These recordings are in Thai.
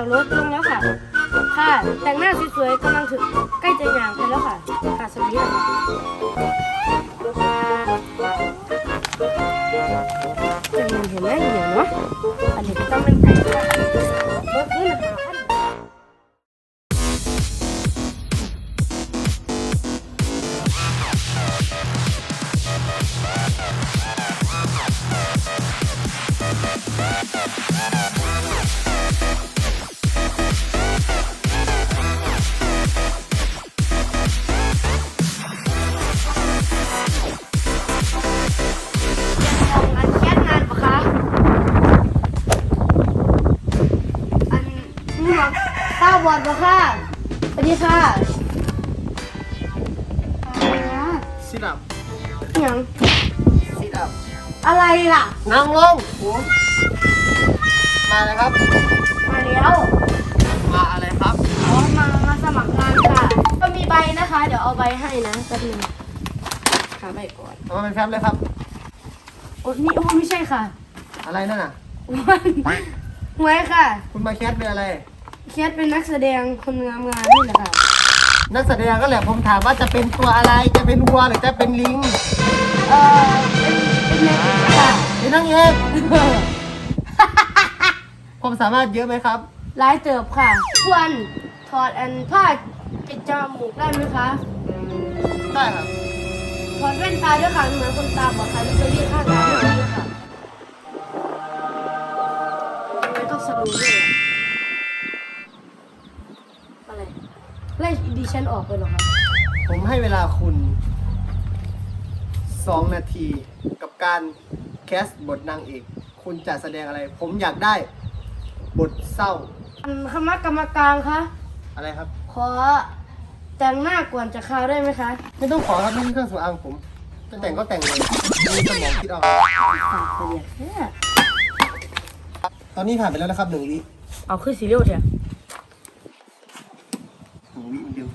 จากรถลงแล้วค่ะ ค่ะ แต่งหน้าสวยๆกำลังถึงใกล้จะหยางไปแล้วค่ะ ค่ะสวัสดีค่ะจะมันเห็นไหมเห็นเนาะอันนี้ก็ต้องเป็นไก่ค่ะรถขึ้นหาพัน ดีค่ะอ่า sit up อหย่าง sit up อะไรล่ะ นั่งลงมาเลยครับ มาแล้วมาอะไรครับอ๋อมามาสมัครงานค่ะ ก็มีใบนะคะ เดี๋ยวเอาใบให้นะแป๊บนึงหาใบก่อนเอามาเป็นแฟ้มเลยครับ โอ้นี่โอ้ไม่ใช่ค่ะ อะไรนั่นน่ะวันหวยค่ะ คุณมาแคสเป็นอะไร เคสเป็นนักแสดงคนงามงานนี่แหละค่ะนักแสดงก็แหละผมถามว่าจะเป็นตัวอะไรจะเป็นวัวหรือจะเป็นลิงเออเป็นเป็นนักค่ะเป็นนางเอกผมสามารถเยอะไหมครับร้ายเติบค่ะควรถอดอันผ้าปิดจมูกได้ไหมคะได้ครับถอดแว่นตาด้วยค่ะเหมือนคนตาบอดค่ะจะเรียกข้างตาด้วยค่ะไม่ต้องสะดุ้งด้วย ดิฉันออกไปเหรอคะผมให้เวลาคุณสองนาทีกับการแคสบทนางเอก คุณจะแสดงอะไร ผมอยากได้บทเศร้า อันคณะกรรมการคะ อะไรครับ ขอแต่งหน้าก่อนจะเข้าวได้ไหมคะ ไม่ต้องขอครับนี่คือเครื่องสำอางผมจะแต่งก็แต่งเลยมีสมองคิดเอาฝากไปเนี่ยเนี่ยตอนนี้ผ่านไปแล้วนะครับหนึ่งวิ เอาขึ้นสีเรียวเถอะ หนึ่งวิมันเดียว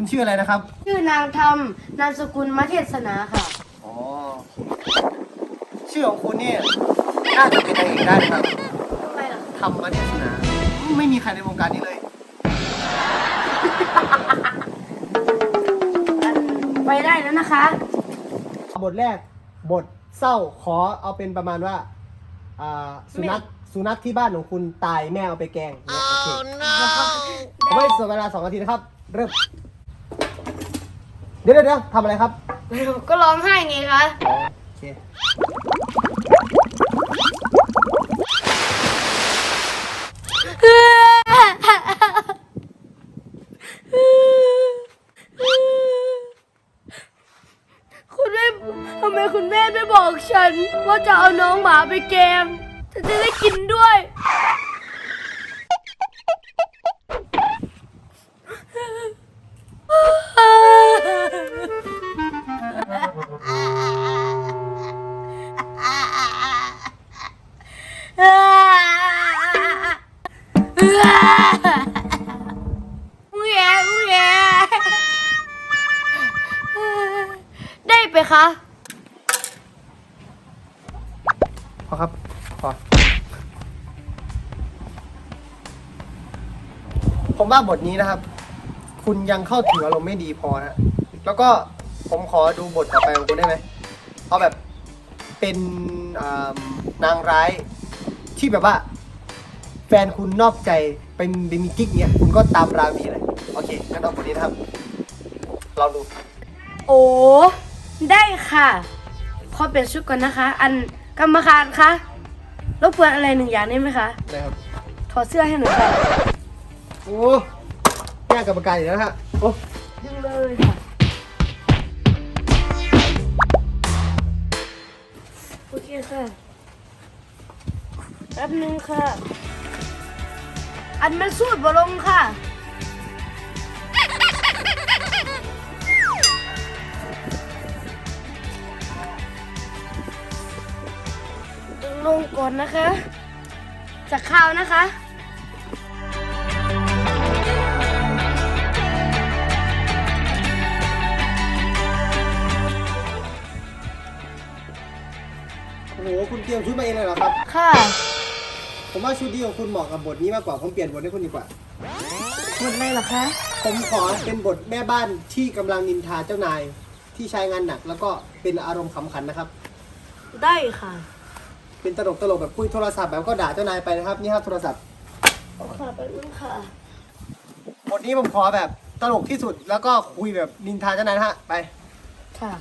คุณชื่ออะไรนะครับ ชื่อนางธรรม นามสกุลมัเทศนาค่ะ อ๋อ ชื่อของคุณเนี่ยน่าจะเป็นนางเอกได้นะครับทำไมล่ะทำมาเทศนา ไม่มีใครในวงการนี้เลย ไปได้แล้วนะคะ บทแรกบทเศร้าขอเอาเป็นประมาณว่าอ่าสุนัขสุนัขที่บ้านของคุณตายแม่เอาไปแกงเนี่ยโอเคผมให้ส่วนเวลาสองนาทีนะครับ เริ่ม เดี๋ยวเดี๋ยวเดี๋ยวทำอะไรครับก็ร้องไห้ไงคะอ๋อโอเคคุณแม่ทำไมคุณแม่ไม่บอกฉัน ว่าจะเอาน้องหมาไปแกงฉันจะได้กินด้วย ได้ไปคะ พอครับ พอ ผมว่าบทนี้นะครับ คุณยังเข้าถึงอารมณ์ไม่ดีพอนะ แล้วก็ ผมขอดูบทต่อไปของคุณได้ไหมเอาแบบเป็นอ่านางร้ายที่แบบว่า แฟนคุณนอกใจเป็นเดมิกิ๊กเนี่ยคุณก็ตามราวีเลยโอเคงั้นเอาบทนี้นะครับลองดูโอ้ ได้ค่ะขอเปลี่ยนชุดก่อนนะคะ อันกรรมการคะรบกวนอะไรหนึ่งอย่างได้ไหมคะ ได้ครับถอดเสื้อให้หน่อยค่ะโอ้แย่กรรมการอีกแล้วนะฮะโอ้ดึงเลยค่ะ ค่ะแป๊บนึงค่ะ อันมันสูดบ่ลงค่ะดึงลงก่อนนะคะ จากข้าวนะคะ โหคุณเตรียมชุดมาเองเลยเหรอครับ ค่ะโหผมว่าชุดนี้ของคุณเหมาะกับบทนี้มากกว่า ผมเปลี่ยนบทให้คุณดีกว่า หมดเลยเหรอคะ ผมขอเป็นบทแม่บ้านที่กำลังนินทาเจ้านายที่ใช้งานหนัก แล้วก็เป็นอารมณ์ขำขันนะครับ ได้ค่ะ เป็นตลกตลกๆแบบคุยโทรศัพท์แบบก็ด่าเจ้านายไปนะครับ นี่ครับโทรศัพท์ขอค่ะไปนึงค่ะ บทนี้ผมขอแบบตลกที่สุดแล้วก็คุยแบบนินทาเจ้านายนะฮะไป ค่ะ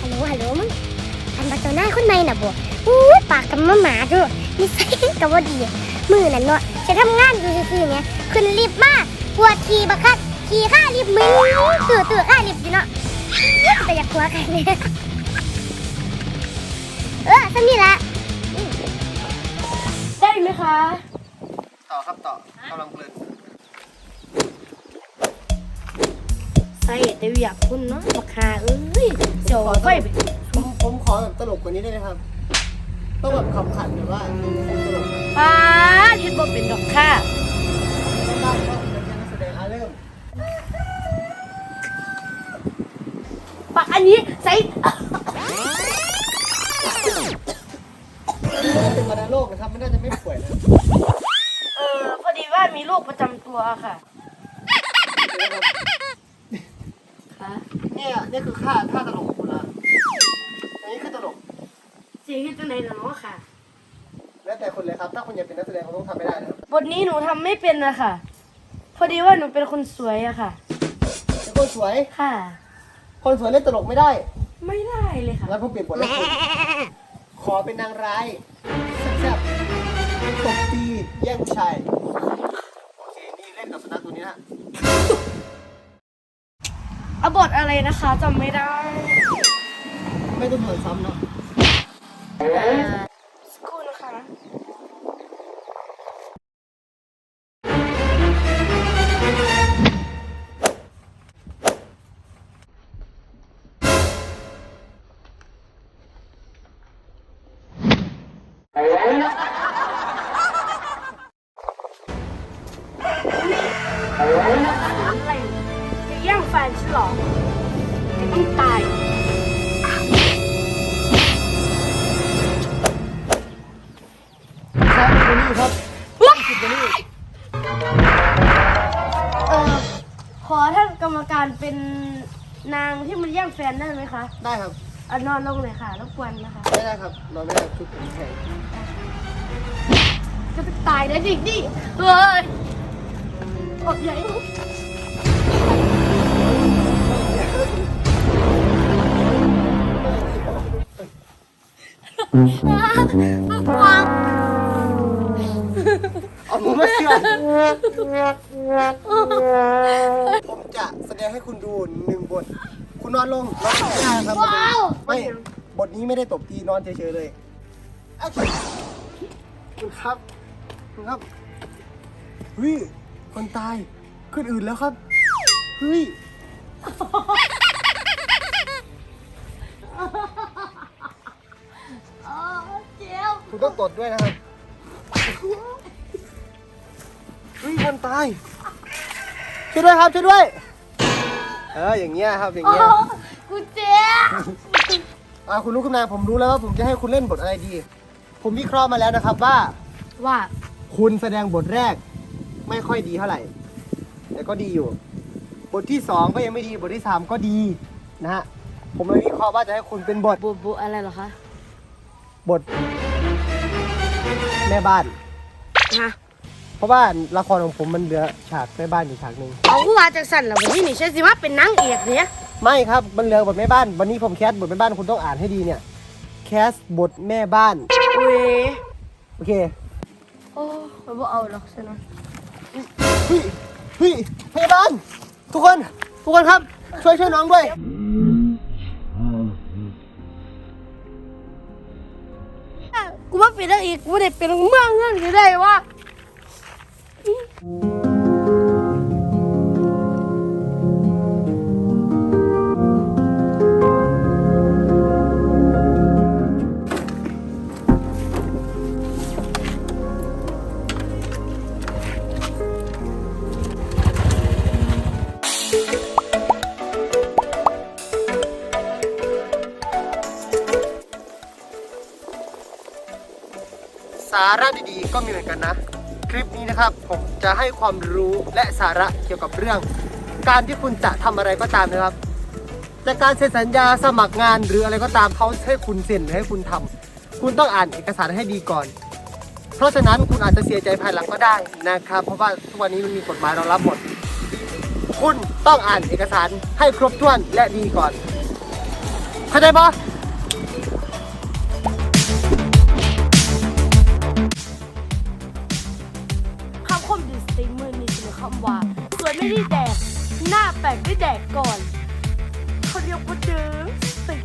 ฮัลโหลฮัลโหลมึง อันบักเจ้าหน้ายคนในน่ะบ่อู้ยปากกับมาหมาด้วยนิสัยกับว่าดีมือนั่นเนาะจะทำงานอยู่ซื่อๆเนี่ยขึ้นลิฟต์มาปวดขี่บักคักขี่ข้าลิฟต์มือตื่อตื่อข้าลิฟต์อยู่เนาะแต่อยากหัวกันเนี่ยเออสักนี่ละได้ไหมคะ ต่อครับต่อกำลังเพลินใส่แต่อยากคุณเนาะราคาเอ้ยเจ้าไฟไป ผมผมขอแบบตลกกว่านี้ได้ไหมครับ ต้องแบบขำขันแบบว่าตลกนะป้าดเฮ็ดบ่เป็นดอกค่ะ ต้องได้ก็เป็นการแสดงอะเริ่มปะอันนี้ใส่เป็นวัณโรคนะครับไม่น่าจะไม่ป่วยนะเออพอดีว่ามีโรคประจำตัวค่ะค่ะเนี่ยเนี่ยคือค่าค่าตลกของคุณละอั นนี้คือตลกเสียงที่จังไหนล่ะเนาะค่ะ แล้วแต่คนเลยครับ ถ้าคุณอยากเป็นนักแสดงคุณต้องทำไม่ได้นะครับบทนี้หนูทำไม่เป็นนะค่ะ พอดีว่าหนูเป็นคนสวยอะค่ะ เป็นคนสวย ค่ะ คนสวยเล่นตลกไม่ได้ไม่ได้เลยค่ะ งั้นผมเปลี่ยนบทให้คุณขอเป็นนางร้ายแซ่บๆตบตีแย่งผู้ชายโอเคนี่เล่นกับสุนัขตัวนี้นะ เอาบทอะไรนะคะจำไม่ได้ ไม่ต้องเปิดซ้ำเนาะสักครู่นะคะอะไรจะแย่งแฟนฉันหรอจะต้องตาย นี้ครับสิบตัวนี้เออขอท่านกรรมการเป็นนางที่มันแย่งแฟนได้ไหมคะได้ครับเอานอนลงเลยค่ะรบกวนนะคะไม่ได้ครับนอนไม่ได้ชุดผมแข็งจะไปตายนะดิดิเฮ้ยอดใหญ่เอามือมาเชื่อผมจะแสดงให้คุณดูหนึ่งบท คุณนอนลงนอนไม่ได้ครับว้าวไม่บทนี้ไม่ได้ตบตีนอนเฉยๆเลยอะคุณครับ คุณครับเฮ้ยคนตายขึ้นอื่นแล้วครับเฮ้ยเจ็บคุณต้องตดด้วยนะครับ ตาย ช่วยด้วยครับช่วยด้วย เอออย่างเงี้ยครับอย่างเงี้ย กูเจ็บอ่าคุณลูกคุณนายผมรู้แล้วว่าผมจะให้คุณเล่นบทอะไรดี ผมวิเคราะห์มาแล้วนะครับว่า ว่าคุณแสดงบทแรก ไม่ค่อยดีเท่าไหร่ แต่ก็ดีอยู่ บทที่สองก็ยังไม่ดีบทที่สามก็ดีนะฮะผมเลยวิเคราะห์ว่าจะให้คุณเป็นบทบุบุอะไรเหรอคะบท แม่บ้าน ฮะเพ ราะว่าละครของผมมันเหลือฉากแม่บ้านอยู่ฉากหนึ่งเอากูมาจากสันแล้ววันนี้นี่ใช่สิว่าเป็นนางเอกเนี่ยไม่ครับ มันเหลือบทแม่บ้าน วันนี้ผมแคสบทแม่บ้านคุณต้องอ่านให้ดีเนี่ย แคสบทแม่บ้าน เว้ยโอเค โอ้ยบ่เอาหรอกใช่ไหมเฮ้ยเฮ้ยพยาบาลทุกคน ทุกคนครับ ช่วยช่วยน้องด้วย กูว่าเป็นนางเอกกูไม่ได้เป็นเมืองเงินก็ได้ว่า สา นี้นะครับ ผมจะให้ความรู้และสาระเกี่ยวกับเรื่อง การที่คุณจะทำอะไรก็ตามนะครับ แต่การเซ็นสัญญาสมัครงานหรืออะไรก็ตามเขาให้คุณเซ็นหรือให้คุณทำคุณต้องอ่านเอกสารให้ดีก่อน เพราะฉะนั้นคุณอาจจะเสียใจภายหลังก็ได้นะครับ เพราะว่าทุกวันนี้มันมีกฎหมายรองรับหมด คุณต้องอ่านเอกสารให้ครบถ้วนและดีก่อน เข้าใจปะ ไม่ได้แดก หน้าแปลกได้แดกก่อนเขาเรียกว่าเดิมสติก